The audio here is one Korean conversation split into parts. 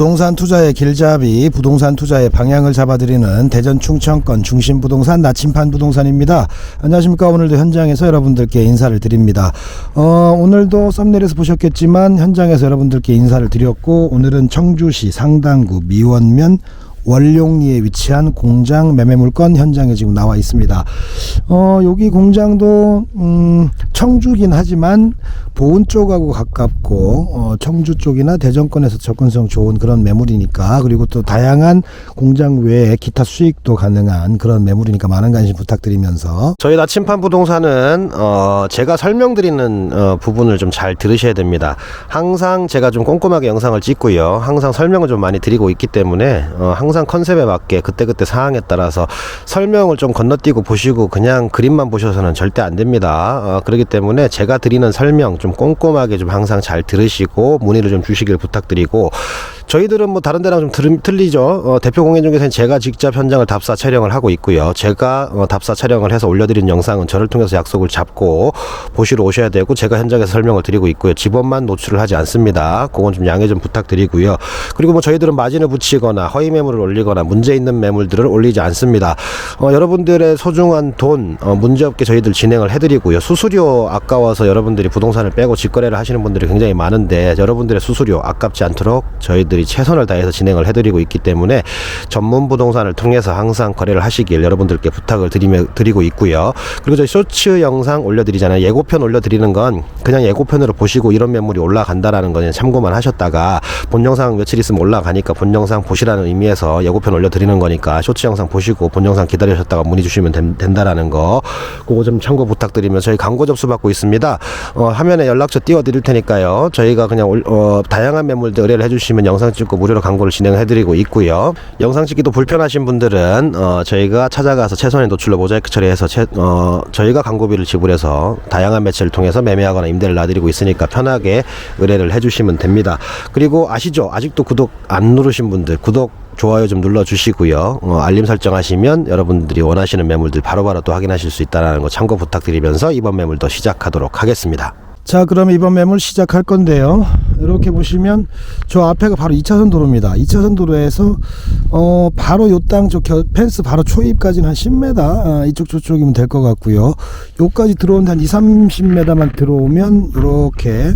부동산 투자의 길잡이, 부동산 투자의 방향을 잡아드리는 대전 충청권 중심 부동산 나침판 부동산입니다. 안녕하십니까. 오늘도 현장에서 여러분들께 인사를 드립니다. 어, 오늘도 썸네일에서 보셨겠지만 현장에서 여러분들께 인사를 드렸고 오늘은 청주시 상당구 미원면 원룡리에 위치한 공장 매매 물건 현장에 지금 나와 있습니다. 어, 여기 공장도 음, 청주긴 하지만 보은 쪽하고 가깝고 어, 청주 쪽이나 대전권에서 접근성 좋은 그런 매물이니까 그리고 또 다양한 공장 외에 기타 수익도 가능한 그런 매물이니까 많은 관심 부탁드리면서 저희 나침판 부동산은 어 제가 설명드리는 어 부분을 좀 잘 들으셔야 됩니다. 항상 제가 좀 꼼꼼하게 영상을 찍고요. 항상 설명을 좀 많이 드리고 있기 때문에 어 항상 컨셉에 맞게 그때그때 상황에 따라서 설명을 좀 건너뛰고 보시고 그냥 그림만 보셔서는 절대 안 됩니다. 어 그렇기 때문에 제가 드리는 설명 좀 꼼꼼하게 좀 항상 잘 들으시고 문의를 좀 주시길 부탁드리고 저희들은 뭐 다른 데랑 좀 들, 틀리죠. 어, 대표 공연 중에서는 제가 직접 현장을 답사 촬영을 하고 있고요. 제가 어, 답사 촬영을 해서 올려드린 영상은 저를 통해서 약속을 잡고 보시러 오셔야 되고 제가 현장에서 설명을 드리고 있고요. 집원만 노출을 하지 않습니다. 그건 좀 양해 좀 부탁드리고요. 그리고 뭐 저희들은 마진을 붙이거나 허위 매물을 올리거나 문제 있는 매물들을 올리지 않습니다. 어, 여러분들의 소중한 돈 어, 문제없게 저희들 진행을 해드리고요. 수수료 아까워서 여러분들이 부동산을 빼고 직거래를 하시는 분들이 굉장히 많은데 여러분들의 수수료 아깝지 않도록 저희들이 최선을 다해서 진행을 해드리고 있기 때문에 전문 부동산을 통해서 항상 거래를 하시길 여러분들께 부탁을 드리며, 드리고 있고요. 그리고 저희 쇼츠 영상 올려드리잖아요. 예고편 올려드리는 건 그냥 예고편으로 보시고 이런 매물이 올라간다라는 거는 참고만 하셨다가 본 영상 며칠 있으면 올라가니까 본 영상 보시라는 의미에서 예고편 올려드리는 거니까 쇼츠 영상 보시고 본 영상 기다리셨다가 문의 주시면 된, 된다라는 거 그거 좀 참고 부탁드리면 저희 광고 접수 받고 있습니다. 어, 화면에 연락처 띄워드릴 테니까요. 저희가 그냥 올- 어, 다양한 매물들 의뢰를 해주시면 영상 찍고 무료로 광고를 진행해드리고 있고요. 영상 찍기도 불편하신 분들은 어, 저희가 찾아가서 최선의 노출로 모자이크 처리해서 채- 어, 저희가 광고비를 지불해서 다양한 매체를 통해서 매매하거나 임대를 놔드리고 있으니까 편하게 의뢰를 해주시면 됩니다. 그리고 아시죠? 아직도 구독 안 누르신 분들 구독 좋아요 좀 눌러주시고요. 어, 알림 설정하시면 여러분들이 원하시는 매물들 바로바로 또 확인하실 수 있다는 거 참고 부탁드리면서 이번 매물도 시작하도록 하겠습니다. 자 그럼 이번 매물 시작할 건데요. 이렇게 보시면 저 앞에가 바로 2차선 도로입니다. 2차선 도로에서 어 바로 요 땅 저 펜스 바로 초입까지는 한 10m 아, 이쪽 저쪽이면 될 것 같고요. 요까지 들어오는데 한 2, 30m만 들어오면 이렇게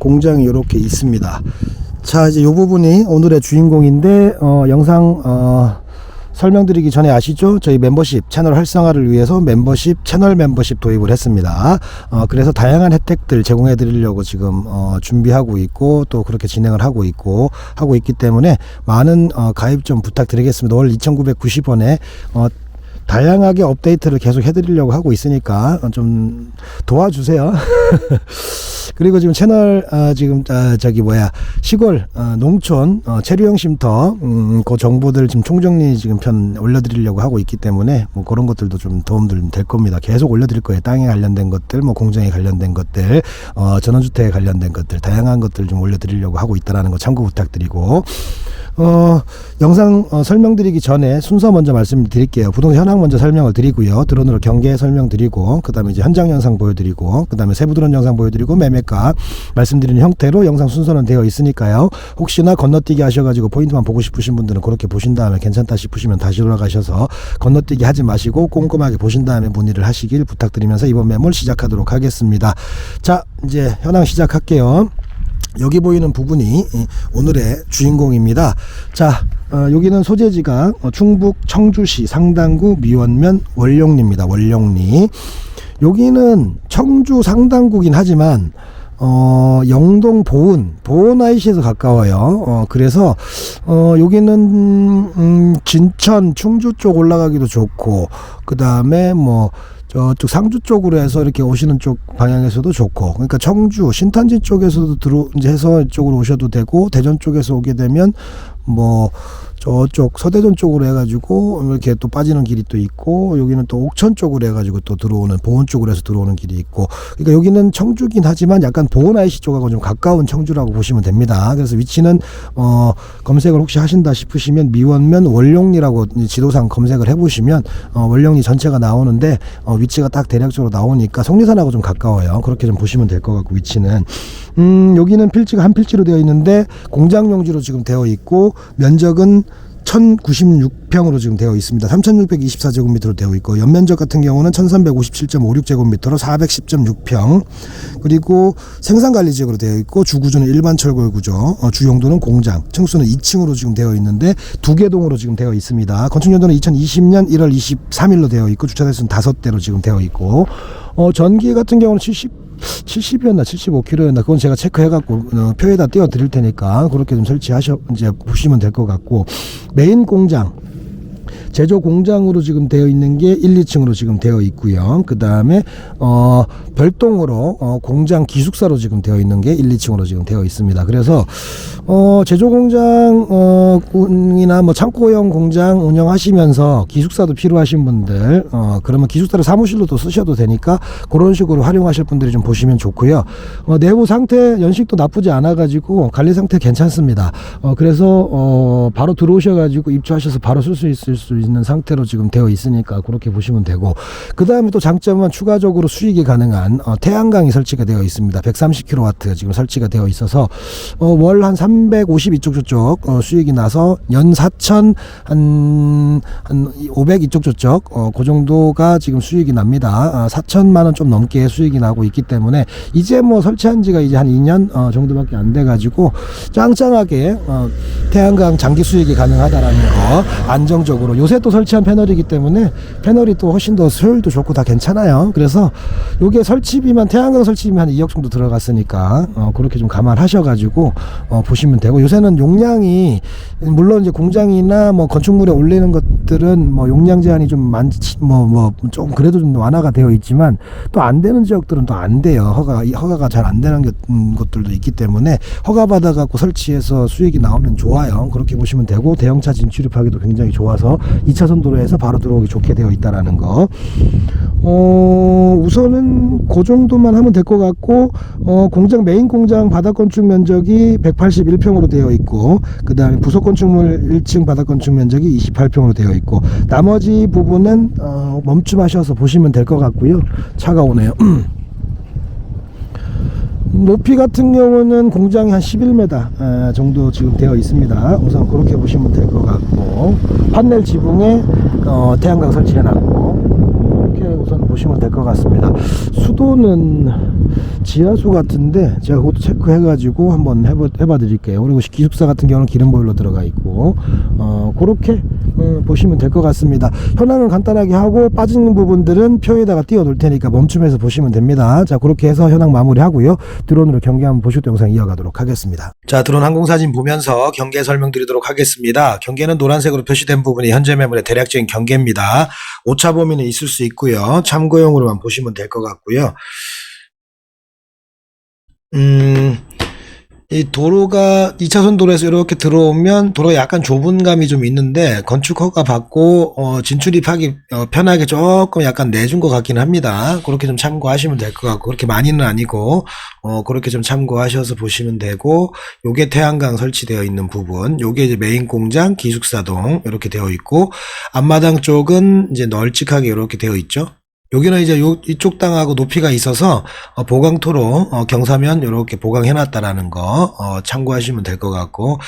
공장이 이렇게 있습니다. 자 이제 요 부분이 오늘의 주인공인데 어 영상 어 설명드리기 전에 아시죠? 저희 멤버십 채널 활성화를 위해서 멤버십 채널 멤버십 도입을 했습니다. 어, 그래서 다양한 혜택들 제공해 드리려고 지금 어, 준비하고 있고 또 그렇게 진행을 하고 있고 하고 있기 때문에 많은 어, 가입 좀 부탁드리겠습니다. 월 2,990원에 어, 다양하게 업데이트를 계속 해드리려고 하고 있으니까 어, 좀 도와주세요. 그리고 지금 채널 아, 지금 아, 저기 뭐야 시골 어, 농촌 어, 체류형 쉼터 음, 그 정보들 지금 총정리 지금 편 올려드리려고 하고 있기 때문에 뭐 그런 것들도 좀 도움들 될 겁니다. 계속 올려드릴 거예요. 땅에 관련된 것들, 뭐 공장에 관련된 것들, 어, 전원주택에 관련된 것들, 다양한 것들 좀 올려드리려고 하고 있다라는 거 참고 부탁드리고. 어, 영상 어, 설명드리기 전에 순서 먼저 말씀드릴게요. 부동산 현황 먼저 설명을 드리고요. 드론으로 경계 설명드리고, 그 다음에 이제 현장 영상 보여드리고, 그 다음에 세부 드론 영상 보여드리고, 매매 가 말씀드리는 형태로 영상 순서는 되어 있으니까요. 혹시나 건너뛰기 하셔가지고 포인트만 보고 싶으신 분들은 그렇게 보신 다음에 괜찮다 싶으시면 다시 돌아가셔서 건너뛰기 하지 마시고 꼼꼼하게 보신 다음에 문의를 하시길 부탁드리면서 이번 매물 시작하도록 하겠습니다. 자, 이제 현황 시작할게요. 여기 보이는 부분이 이 오늘의 주인공입니다. 자, 어, 여기는 소재지가 어, 충북 청주시 상당구 미원면 원룡리입니다. 원룡리. 여기는 청주 상당구긴 하지만 어, 영동 보은, 보은 IC에서 가까워요. 어, 그래서, 어, 여기는, 음, 진천, 충주 쪽 올라가기도 좋고, 그 다음에 뭐, 저쪽 상주 쪽으로 해서 이렇게 오시는 쪽 방향에서도 좋고 그러니까 청주 신탄지 쪽에서도 들어 이제 해서 이쪽으로 오셔도 되고 대전 쪽에서 오게 되면 뭐 저쪽 서대전 쪽으로 해가지고 이렇게 또 빠지는 길이 또 있고 여기는 또 옥천 쪽으로 해가지고 또 들어오는 보은 쪽으로 해서 들어오는 길이 있고 그러니까 여기는 청주긴 하지만 약간 보은 IC 쪽하고 좀 가까운 청주라고 보시면 됩니다. 그래서 위치는 어 검색을 혹시 하신다 싶으시면 미원면 원룡리라고 지도상 검색을 해보시면 어 원룡리 전체가 나오는데 어 위치가 딱 대략적으로 나오니까 속리산하고 좀 가까워요. 그렇게 좀 보시면 될 것 같고 위치는 음 여기는 필지가 한 필지로 되어 있는데 공장 용지로 지금 되어 있고 면적은 1096평으로 지금 되어 있습니다. 3624제곱미터로 되어 있고 연면적 같은 경우는 1357.56제곱미터로 410.6평 그리고 생산관리 지역으로 되어 있고 주구조는 일반 철골 구조 어, 주용도는 공장 층수는 2층으로 지금 되어 있는데 두 개 동으로 지금 되어 있습니다. 건축연도는 2020년 1월 23일로 되어 있고 주차 대수는 다섯 대로 지금 되어 있고 어, 전기 같은 경우는 70 70이었나 75kg였나 그건 제가 체크해갖고 어, 표에다 띄워 드릴 테니까 그렇게 좀 설치하셔 이제 보시면 될 것 같고 메인 공장 제조 공장으로 지금 되어 있는 게 1, 2층으로 지금 되어 있고요. 그 다음에 어 별도로 어 공장 기숙사로 지금 되어 있는 게 1, 2층으로 지금 되어 있습니다. 그래서 어 제조 공장 어이나 뭐 창고형 공장 운영하시면서 기숙사도 필요하신 분들 어 그러면 기숙사를 사무실로도 쓰셔도 되니까 그런 식으로 활용하실 분들이 좀 보시면 좋고요. 어 내부 상태 연식도 나쁘지 않아 가지고 관리 상태 괜찮습니다. 어 그래서 어 바로 들어오셔 가지고 입주하셔서 바로 쓸 수 있을 수 있는 상태로 지금 되어 있으니까 그렇게 보시면 되고 그 다음에 또 장점은 추가적으로 수익이 가능한 어, 태양광이 설치가 되어 있습니다. 130kW 지금 설치가 되어 있어서 어, 월 한 350 이쪽 저쪽 어, 수익이 나서 연 4천 한500 이쪽 저쪽 어, 그 정도가 지금 수익이 납니다. 아, 4천만 원 좀 넘게 수익이 나고 있기 때문에 이제 뭐 설치한 지가 이제 한 2년 어, 정도밖에 안 돼 가지고 짱짱하게 어, 태양광 장기 수익이 가능하다라는 거 안정적으로 요새 또 설치한 패널이기 때문에 패널이 또 훨씬 더 효율도 좋고 다 괜찮아요. 그래서 요게 설치비만 태양광 설치비만 한 2억 정도 들어갔으니까 어, 그렇게 좀 감안하셔가지고 어, 보시면 되고 요새는 용량이 물론 이제 공장이나 뭐 건축물에 올리는 것들은 뭐 용량 제한이 좀 많지 뭐 뭐 좀 그래도 좀 완화가 되어 있지만 또 안 되는 지역들은 또 안 돼요. 허가 허가가 잘 안 되는 것, 음, 것들도 있기 때문에 허가 받아 갖고 설치해서 수익이 나오면 좋아요. 그렇게 보시면 되고 대형차 진출입하기도 굉장히 좋아서 2차선 도로에서 바로 들어오기 좋게 되어 있다라는 거. 어, 우선은 그 정도만 하면 될 것 같고 어, 공장 메인 공장 바닥 건축 면적이 181평으로 되어 있고 그 다음에 부속 건축물 1층 바닥 건축 면적이 28평으로 되어 있고 나머지 부분은 어, 멈춤하셔서 보시면 될 것 같고요. 차가 오네요. 높이 같은 경우는 공장이 한 11m 정도 지금 되어 있습니다. 우선 그렇게 보시면 될 것 같고 판넬 지붕에 어, 태양광 설치해놨고 이렇게 우선 보시면 될 것 같습니다. 수도는 지하수 같은데 제가 그것도 체크해가지고 한번 해봐, 해봐 드릴게요. 그리고 기숙사 같은 경우는 기름 보일러 들어가 있고 어, 그렇게 어, 보시면 될 것 같습니다. 현황은 간단하게 하고 빠지는 부분들은 표에다가 띄워 놓을 테니까 멈춤해서 보시면 됩니다. 자 그렇게 해서 현황 마무리 하고요. 드론으로 경계 한번 보실 영상 이어가도록 하겠습니다. 자 드론 항공사진 보면서 경계 설명드리도록 하겠습니다. 경계는 노란색으로 표시된 부분이 현재 매물의 대략적인 경계입니다. 오차 범위는 있을 수 있고요. 참고용으로만 보시면 될 것 같고요. 음, 이 도로가 2차선 도로에서 이렇게 들어오면 도로가 약간 좁은 감이 좀 있는데 건축 허가 받고 어, 진출입하기 어, 편하게 조금 약간 내준 것 같긴 합니다. 그렇게 좀 참고하시면 될 것 같고 그렇게 많이는 아니고 어, 그렇게 좀 참고하셔서 보시면 되고 요게 태양광 설치되어 있는 부분 요게 이제 메인 공장 기숙사동 이렇게 되어 있고 앞마당 쪽은 이제 널찍하게 이렇게 되어 있죠. 여기는 이제 요, 이쪽 땅하고 높이가 있어서 어, 보강토로 어, 경사면 이렇게 보강해놨다라는 거 어, 참고하시면 될 것 같고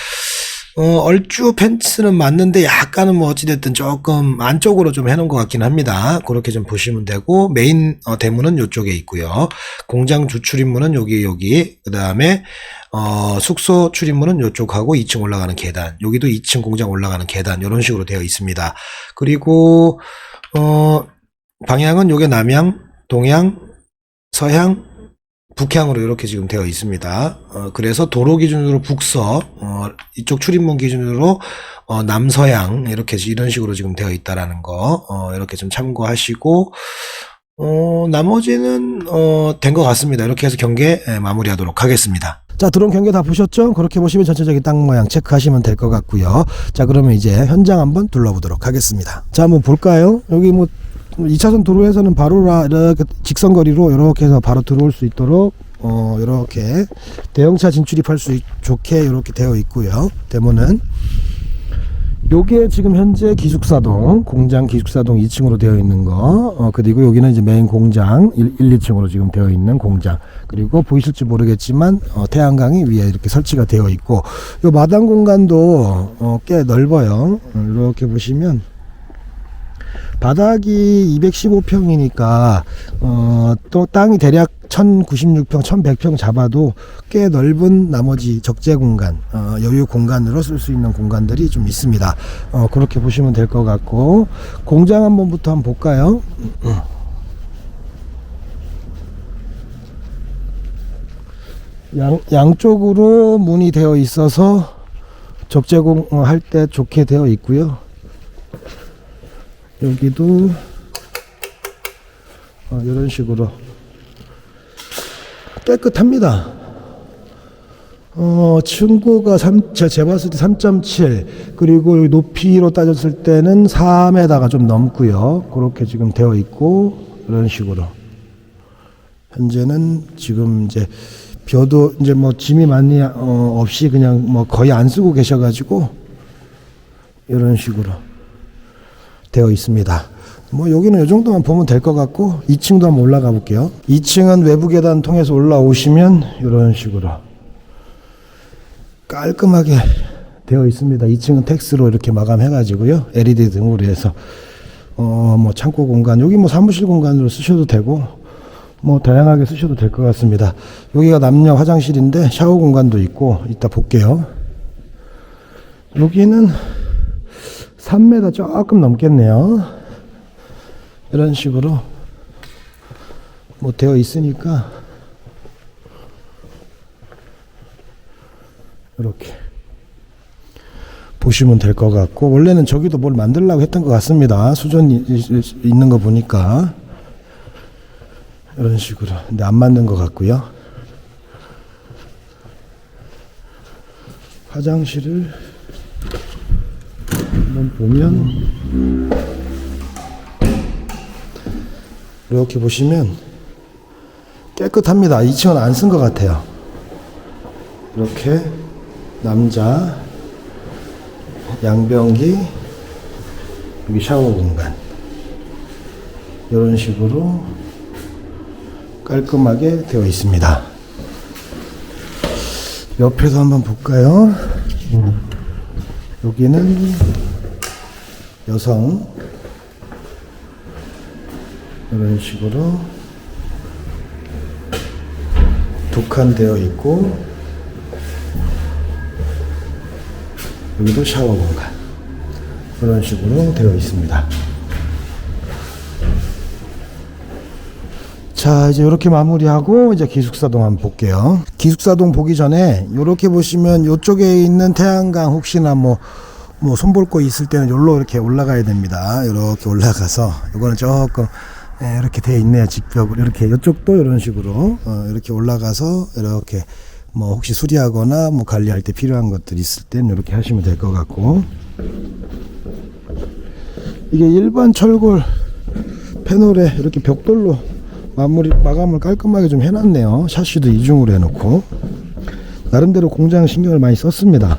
어, 얼추 펜스는 맞는데 약간은 뭐 어찌됐든 조금 안쪽으로 좀 해놓은 것 같긴 합니다. 그렇게 좀 보시면 되고 메인 어, 대문은 이쪽에 있고요. 공장 주 출입문은 여기 여기 그 다음에 어, 숙소 출입문은 이쪽하고 2층 올라가는 계단 여기도 2층 공장 올라가는 계단 이런 식으로 되어 있습니다. 그리고 어, 방향은 요게 남향, 동향, 서향, 북향으로 이렇게 지금 되어 있습니다. 어, 그래서 도로 기준으로 북서, 어, 이쪽 출입문 기준으로 어, 남서향 이렇게 이런 식으로 지금 되어 있다라는 거 어, 이렇게 좀 참고하시고 어, 나머지는 어, 된 것 같습니다. 이렇게 해서 경계 예, 마무리하도록 하겠습니다. 자, 드론 경계 다 보셨죠? 그렇게 보시면 전체적인 땅 모양 체크하시면 될 것 같고요. 자, 그러면 이제 현장 한번 둘러보도록 하겠습니다. 자, 한번 볼까요? 여기 뭐 2차선 도로에서는 바로 라- 이렇게 직선 거리로 이렇게 해서 바로 들어올 수 있도록 어, 이렇게 대형차 진출입할 수 있- 좋게 이렇게 되어 있고요. 대문은 요게 지금 현재 기숙사동 공장 기숙사동 2층으로 되어 있는 거. 어, 그리고 여기는 이제 메인 공장 1, 2층으로 지금 되어 있는 공장. 그리고 보이실지 모르겠지만 어, 태양광이 위에 이렇게 설치가 되어 있고 요 마당 공간도 어, 꽤 넓어요. 어, 이렇게 보시면 바닥이 215평이니까 어, 또 땅이 대략 1096평, 1100평 잡아도 꽤 넓은 나머지 적재 공간, 어, 여유 공간으로 쓸 수 있는 공간들이 좀 있습니다. 어, 그렇게 보시면 될 것 같고 공장 한번부터 한번 볼까요? 양, 양쪽으로 문이 되어 있어서 적재공 어, 할때 좋게 되어 있고요. 여기도 어, 이런 식으로 깨끗합니다. 어, 층고가 3, 제, 제 봤을 때 3.7, 그리고 높이로 따졌을 때는 4m가 좀 넘고요. 그렇게 지금 되어 있고, 이런 식으로. 현재는 지금 이제 벼도 이제 뭐 짐이 많이 어, 없이 그냥 뭐 거의 안 쓰고 계셔가지고, 이런 식으로 되어 있습니다. 뭐 여기는 이 정도만 보면 될 것 같고 2층도 한번 올라가 볼게요. 2층은 외부 계단 통해서 올라오시면 이런 식으로 깔끔하게 되어 있습니다. 2층은 텍스로 이렇게 마감해 가지고요. LED 등으로 해서 어 뭐 창고 공간 여기 뭐 사무실 공간으로 쓰셔도 되고 뭐 다양하게 쓰셔도 될 것 같습니다. 여기가 남녀 화장실인데 샤워 공간도 있고 이따 볼게요. 여기는 3m 조금 넘겠네요. 이런 식으로 뭐 되어 있으니까 이렇게 보시면 될 것 같고 원래는 저기도 뭘 만들려고 했던 것 같습니다. 수전이 이- 있는 거 보니까 이런 식으로 근데 안 만든 것 같고요. 화장실을 한번 보면 이렇게 보시면 깨끗합니다. 2층은 안 쓴 것 같아요. 이렇게 남자 양변기 여기 샤워 공간 이런 식으로 깔끔하게 되어 있습니다. 옆에서 한번 볼까요? 여기는 여성 이런 식으로 두칸 되어 있고 여기도 샤워 공간 그런 식으로 되어 있습니다. 자 이제 이렇게 마무리하고 이제 기숙사동 한번 볼게요. 기숙사동 보기 전에 이렇게 보시면 이쪽에 있는 태양광 혹시나 뭐 뭐 손볼 거 있을 때는 여기로 이렇게 올라가야 됩니다. 이렇게 올라가서 이거는 조금 예, 이렇게 돼 있네요. 직벽으로 이렇게 이쪽도 이런 식으로 어, 이렇게 올라가서 이렇게 뭐 혹시 수리하거나 뭐 관리할 때 필요한 것들 있을 땐 이렇게 하시면 될 것 같고 이게 일반 철골 패널에 이렇게 벽돌로 마무리 마감을 깔끔하게 좀 해놨네요. 샤시도 이중으로 해놓고 나름대로 공장 신경을 많이 썼습니다.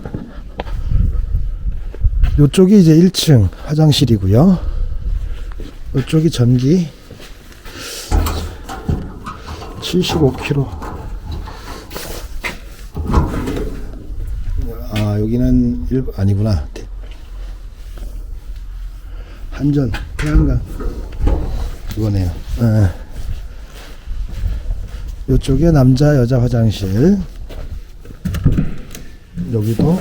이쪽이 이제 1층 화장실이고요. 이쪽이 전기 75kg. 아 여기는 일 아니구나. 한전 태양광 이거네요. 예. 이쪽에 남자 여자 화장실 여기도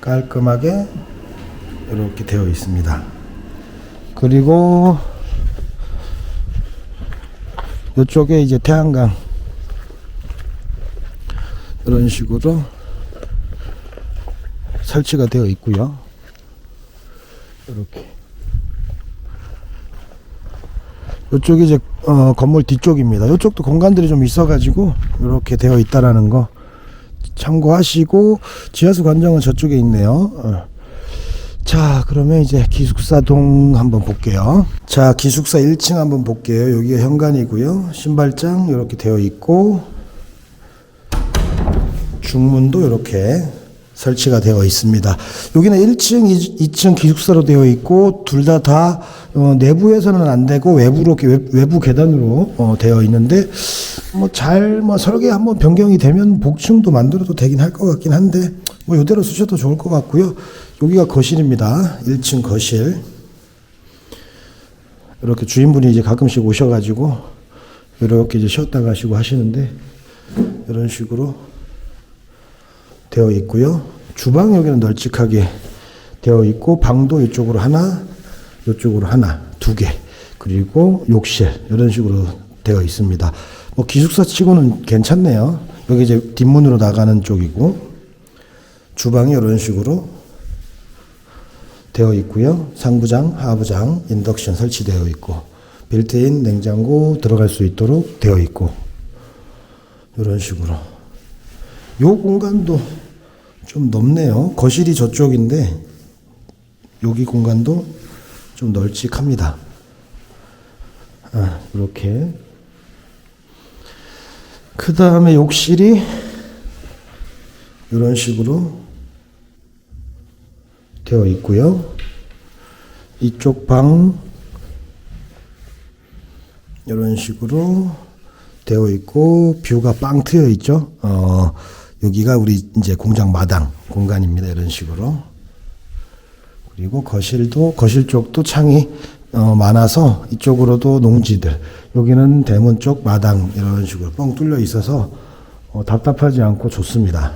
깔끔하게 이렇게 되어 있습니다. 그리고 이쪽에 이제 태양광 이런 식으로 설치가 되어 있고요. 이렇게 이쪽이 이제 어, 건물 뒤쪽입니다. 이쪽도 공간들이 좀 있어가지고 이렇게 되어 있다라는 거 참고하시고 지하수 관정은 저쪽에 있네요. 어. 자 그러면 이제 기숙사동 한번 볼게요. 자 기숙사 1층 한번 볼게요. 여기가 현관이고요. 신발장 이렇게 되어 있고 중문도 이렇게 설치가 되어 있습니다. 여기는 1층, 2 층 기숙사로 되어 있고 둘다다 어, 내부에서는 안 되고 외부로 외부 계단으로 어, 되어 있는데 뭐잘뭐 설계 한번 변경이 되면 복층도 만들어도 되긴 할 것 같긴 한데 뭐 이대로 쓰셔도 좋을 것 같고요. 여기가 거실입니다. 1층 거실. 이렇게 주인분이 이제 가끔씩 오셔가지고 이렇게 이제 쉬었다 가시고 하시는데 이런 식으로 되어 있고요. 주방 여기는 널찍하게 되어 있고 방도 이쪽으로 하나, 이쪽으로 하나, 두 개. 그리고 욕실 이런 식으로 되어 있습니다. 뭐 기숙사 치고는 괜찮네요. 여기 이제 뒷문으로 나가는 쪽이고 주방이 이런 식으로 되어 있고요. 상부장, 하부장, 인덕션 설치되어 있고 빌트인 냉장고 들어갈 수 있도록 되어 있고 이런 식으로 요 공간도 좀 넓네요. 거실이 저쪽인데 여기 공간도 좀 널찍합니다. 아, 이렇게 그 다음에 욕실이 이런 식으로 되어 있고요. 이쪽 방 이런 식으로 되어 있고 뷰가 빵 트여 있죠. 어, 여기가 우리 이제 공장 마당 공간입니다. 이런 식으로. 그리고 거실도 거실 쪽도 창이 어, 많아서 이쪽으로도 농지들 여기는 대문 쪽 마당 이런 식으로 뻥 뚫려 있어서 어, 답답하지 않고 좋습니다.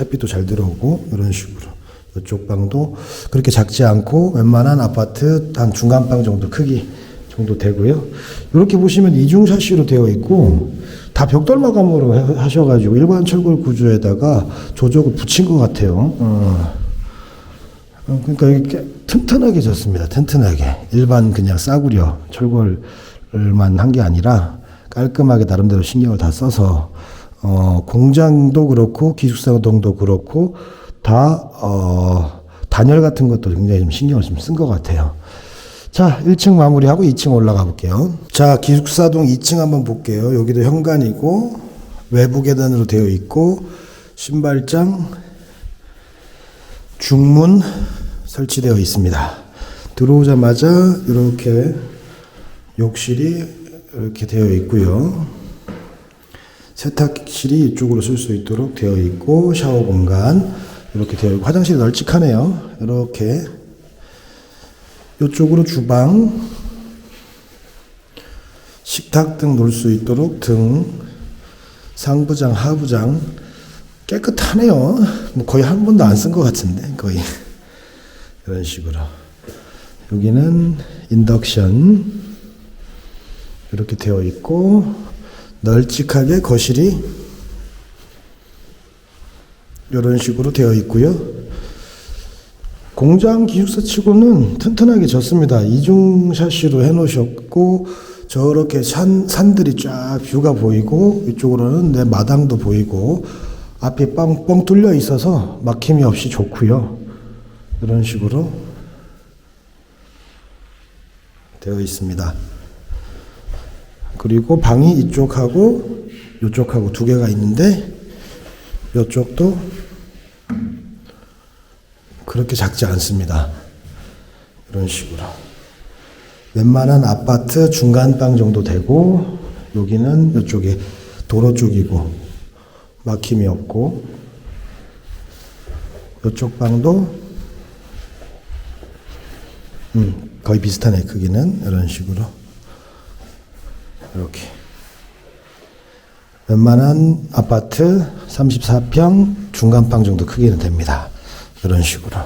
햇빛도 잘 들어오고 이런 식으로 이쪽 방도 그렇게 작지 않고 웬만한 아파트 한 중간 방 정도 크기 정도 되고요. 이렇게 보시면 이중 샤시로 되어 있고 다 벽돌 마감으로 해- 하셔가지고 일반 철골 구조에다가 조적을 붙인 것 같아요. 어. 어, 그러니까 이게 튼튼하게 졌습니다. 튼튼하게 일반 그냥 싸구려 철골만 한 게 아니라 깔끔하게 나름대로 신경을 다 써서 어, 공장도 그렇고 기숙사동도 그렇고 다 어, 단열 같은 것도 굉장히 좀 신경을 좀 쓴 것 같아요. 자, 1층 마무리하고 2층 올라가 볼게요. 자, 기숙사동 2층 한번 볼게요. 여기도 현관이고 외부 계단으로 되어 있고 신발장 중문 설치되어 있습니다. 들어오자마자 이렇게 욕실이 이렇게 되어 있고요. 세탁실이 이쪽으로 쓸 수 있도록 되어 있고 샤워 공간 이렇게 되어 있고 화장실이 널찍하네요. 이렇게 이쪽으로 주방 식탁 등 놓을 수 있도록 등 상부장 하부장 깨끗하네요. 뭐 거의 한 번도 안 쓴 것 같은데 거의 이런 식으로 여기는 인덕션 이렇게 되어 있고 널찍하게 거실이 이런 식으로 되어 있고요. 공장 기숙사 치고는 튼튼하게 졌습니다. 이중 샤시로 해놓으셨고 저렇게 산 산들이 쫙 뷰가 보이고 이쪽으로는 내 마당도 보이고 앞이 뻥뻥 뚫려 있어서 막힘이 없이 좋고요. 이런 식으로 되어 있습니다. 그리고 방이 이쪽하고 이쪽하고 두 개가 있는데 이쪽도 그렇게 작지 않습니다. 이런 식으로. 웬만한 아파트 중간방 정도 되고, 여기는 이쪽에 도로 쪽이고, 막힘이 없고, 이쪽 방도, 음, 거의 비슷하네, 크기는. 이런 식으로. 이렇게. 웬만한 아파트 34평 중간방 정도 크기는 됩니다. 이런 식으로.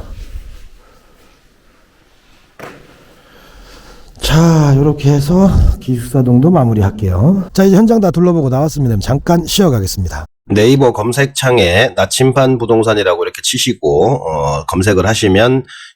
자, 이렇게 해서 기숙사동도 마무리할게요. 자, 이제 현장 다 둘러보고 나왔습니다. 잠깐 쉬어가겠습니다. 네이버 검색창에 나침반 부동산이라고 이렇게 치시고 어, 검색을 하시면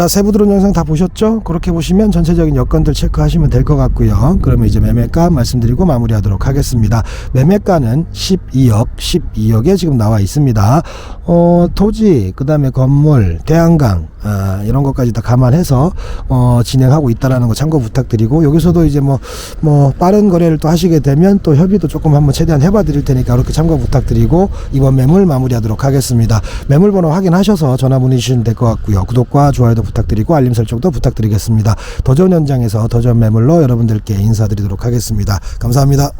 자 세부 드론 영상 다 보셨죠? 그렇게 보시면 전체적인 여건들 체크하시면 될 것 같고요. 그러면 이제 매매가 말씀드리고 마무리하도록 하겠습니다. 매매가는 12억, 12억에 지금 나와 있습니다. 어, 토지, 그 다음에 건물, 대한강, 아, 이런 것까지 다 감안해서 어, 진행하고 있다라는 거 참고 부탁드리고 여기서도 이제 뭐, 뭐 빠른 거래를 또 하시게 되면 또 협의도 조금 한번 최대한 해봐 드릴 테니까 그렇게 참고 부탁드리고 이번 매물 마무리하도록 하겠습니다. 매물 번호 확인하셔서 전화 문의 주시면 될 것 같고요. 구독과 좋아요도 부탁드리고 알림 설정도 부탁드리겠습니다. 더 좋은 현장에서 더 좋은 매물로 여러분들께 인사드리도록 하겠습니다. 감사합니다.